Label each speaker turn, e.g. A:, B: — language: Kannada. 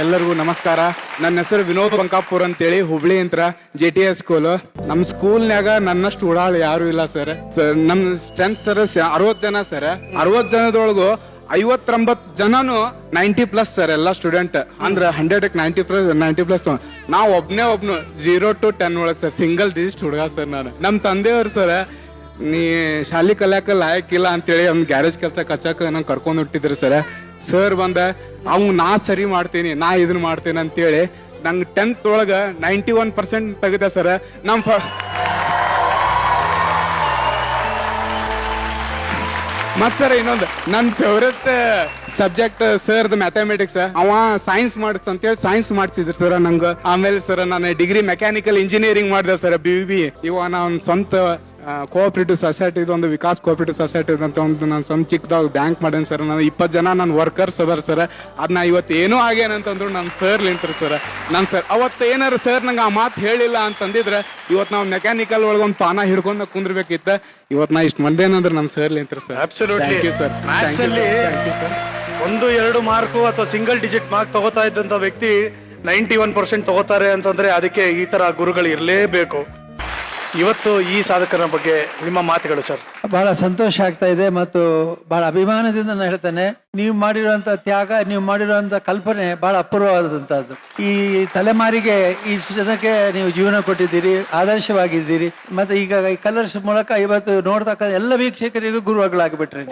A: ಎಲ್ಲರಿಗೂ ನಮಸ್ಕಾರ. ನನ್ನ ಹೆಸರು ವಿನೋದ್ ಬಂಕಾಪುರ್ ಅಂತೇಳಿ, ಹುಬ್ಳಿ ಅಂತ. ಜೆ ಟಿ ಎಸ್ ಸ್ಕೂಲ್ ನಮ್ಮ ಸ್ಕೂಲ್ನ್ಯಾಗ ನನ್ನಷ್ಟು ಉಡಾಳು ಯಾರು ಇಲ್ಲ ಸರ್ ಸರ್ ನಮ್ ಸ್ಟ್ರೆಂತ್ ಸರ್ ಅರವತ್ ಜನ ಸರ್ ಅರವತ್ ಜನದೊಳಗು ಐವತ್ತೊಂಬತ್ ಜನನು ನೈಂಟಿ ಪ್ಲಸ್ ಸರ್ ಎಲ್ಲ ಸ್ಟೂಡೆಂಟ್ ಅಂದ್ರೆ hundred ninety plus ninety plus ನಾವ್ ಒಬ್ನೇ ಒಬ್ನು ಜೀರೋ ಟು ಟೆನ್ ಒಳಗೆ ಸರ್ ಸಿಂಗಲ್ ಡಿಜಿಟ್ ಹುಡುಗ ಸರ್ ನಾನು. ನಮ್ಮ ತಂದೆಯವ್ರು ಸರ್ ನೀ ಶಾಲಿ ಕಲ್ಯಾಕ ಲಾಯಕ್ಕಿಲ್ಲ ಅಂತೇಳಿ ಅವ್ನ ಗ್ಯಾರೇಜ್ ಕೆಲಸ ಕಚ್ಚಾಕ ನಂಗೆ ಕರ್ಕೊಂಡು ಹುಟ್ಟಿದ್ರು ಸರ್ ಸರ್ ಬಂದ ಅವ್ನು ನಾ ಸರಿ ಮಾಡ್ತೀನಿ, ನಾ ಇದನ್ನ ಮಾಡ್ತೀನಿ ಅಂತೇಳಿ ನಂಗೆ ಟೆಂತ್ ಒಳಗೆ ನೈಂಟಿ ಒನ್ ಪರ್ಸೆಂಟ್ ತೆಗೆದ ಸರ್ ನಮ್ಮ ಮತ್ ಸರ್ ಇನ್ನೊಂದು ನನ್ನ ಫೇವ್ರೆಟ್ ಸಬ್ಜೆಕ್ಟ್ ಸರ್ ಮ್ಯಾಥಮೆಟಿಕ್ಸ್ ಅವ ಸೈನ್ಸ್ ಮಾಡಿಸ್ ಅಂತೇಳಿ ಸೈನ್ಸ್ ಮಾಡಿಸಿದ್ರು ಸರ್ ನಂಗೆ. ಆಮೇಲೆ ಸರ್ ನಾನು ಡಿಗ್ರಿ ಮೆಕ್ಯಾನಿಕಲ್ ಇಂಜಿನಿಯರಿಂಗ್ ಮಾಡಿದೆ ಸರ್ ಬಿ ಬಿ ಇವ ನಾನು ಸ್ವಂತ ಕೋಆಪರೇಟಿವ್ ಸೊಸೈಟಿ ಒಂದು ವಿಕಾಸ್ ಕೋಆಪ್ರೇಟಿವ್ ಸೊಸೈಟಿ ಅಂತ ಒಂದು ನಾನು ಸ್ವಂತ ಚಿಕ್ಕದಾಗ ಬ್ಯಾಂಕ್ ಮಾಡೇನಿ ಸರ್ ನಾನು ಇಪ್ಪತ್ತು ಜನ ನನ್ನ ವರ್ಕರ್ಸ್ ಅದಾರ ಸರ್ ಅದನ್ನ ಇವತ್ತು ಏನೂ ಆಗೇನಂತಂದ್ರು ನಮ್ಮ ಸರ್ ಲಿಂಟ್ರಿ ಸರ್ ನಮ್ಮ ಸರ್ ಅವತ್ತು ಏನಾರು ಸರ್ ನಂಗೆ ಆ ಮಾತು ಹೇಳಿಲ್ಲ ಅಂತಂದಿದ್ರೆ ಇವತ್ತು ನಾವು ಮೆಕ್ಯಾನಿಕಲ್ ಒಳಗೆ ಒಂದು ಪಾನ ಹಿಡ್ಕೊಂಡು ಕುಂದ್ರಬೇಕಿತ್ತ. ಇವತ್ತು ನಾ ಇಷ್ಟು ಮಂದಿ ಏನಂದ್ರೆ ನಮ್ಮ ಸರ್ ಲಿಂಟ್ರಿ ಸರ್
B: ಅಬ್ಸಲ್ಯೂಟ್ಲಿ. ಮ್ಯಾಥ್ಸ್ ಅಲ್ಲಿ
A: sir.
B: ಒಂದು ಎರಡು ಮಾರ್ಕು ಅಥವಾ ಸಿಂಗಲ್ ಡಿಜಿಟ್ ಮಾರ್ಕ್ ತಗೋತಾ ಇದ್ದಂಥ ವ್ಯಕ್ತಿ ನೈಂಟಿ ಒನ್ ಪರ್ಸೆಂಟ್ ತಗೋತಾರೆ ಅಂತಂದ್ರೆ ಅದಕ್ಕೆ ಈ ತರ ಗುರುಗಳು ಇರಲೇಬೇಕು. ಇವತ್ತು ಈ ಸಾಧಕರ ಬಗ್ಗೆ ನಿಮ್ಮ ಮಾತುಗಳು, ಸರ್?
C: ಬಹಳ ಸಂತೋಷ ಆಗ್ತಾ ಇದೆ ಮತ್ತು ಬಹಳ ಅಭಿಮಾನದಿಂದ ನಾನು ಹೇಳ್ತೇನೆ. ನೀವು ಮಾಡಿರುವಂತ ತ್ಯಾಗ, ನೀವು ಮಾಡಿರುವಂತ ಕಲ್ಪನೆ ಬಹಳ ಅಪೂರ್ವವಾದಂತಹದ್ದು. ಈ ತಲೆಮಾರಿಗೆ ಈ ಜನಕ್ಕೆ ನೀವು ಜೀವನ ಕೊಟ್ಟಿದ್ದೀರಿ, ಆದರ್ಶವಾಗಿದ್ದೀರಿ. ಮತ್ತೆ ಈಗ ಈ ಕಲರ್ಸ್ ಮೂಲಕ ಇವತ್ತು ನೋಡ್ತಕ್ಕ ಎಲ್ಲ ವೀಕ್ಷಕರಿಗೂ ಗುರುಗಳಾಗಿಬಿಟ್ರಿ